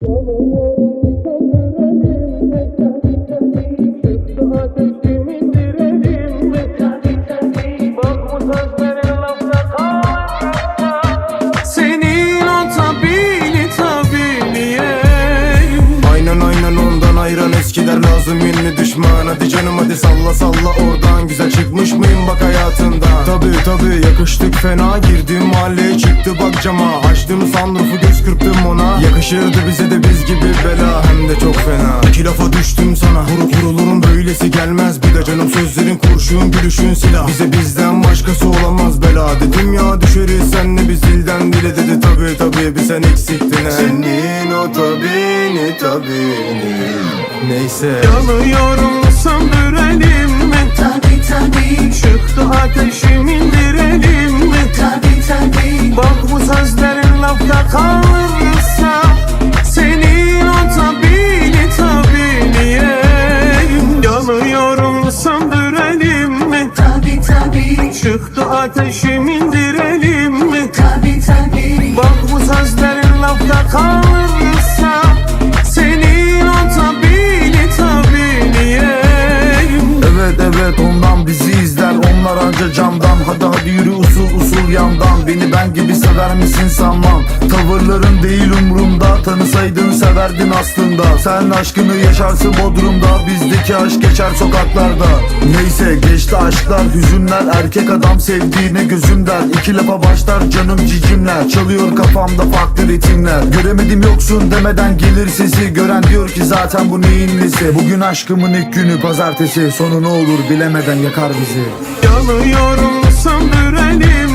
Senin o tabini tabiniye. Aynen aynen ondan ayran eskiler lazım yeni düşman. Hadi canım hadi salla salla oradan Güzel çıkmış mıyım? Bak hayatından Tabi tabi yakıştık fena Girdim mahalleye. Çıktı bak cama Açtım sunroofu göz kırptım ona. Yakışırdı bize de biz gibi bela Hem de çok fena. İki lafa düştüm sana Vuru vurulurum böylesi gelmez. Bir de canım sözlerin kurşun gülüşün silah. Bize bizden başkası olamaz bela. Dedim ya düşeriz senle biz dilden dile dedi. Tabi tabi bir sen eksiktin he. Senin o tabini tabini Neyse. Yanıyorum söndürelim Çıktı Onlar anca camdan. Hadi hadi yürü usul usul yandan. Beni ben gibi sever misin sanmam? Tavırların değil umrumda. Tanısaydın severdin aslında. Sen aşkını yaşarsın Bodrum'da. Bizdeki aşk geçer sokaklarda. Neyse geçti aşklar. Hüzünler Erkek adam sevdiğine gözüm der. İki lafa başlar canım cicimler. Çalıyor kafamda farklı ritimler. Göremedim yoksun demeden gelir sesi. Gören diyor ki zaten bu neyin nesi? Bugün aşkımın ilk günü pazartesi. Sonu ne olur bilemeden yakar bizi. Yanıyorum söndürelim mi?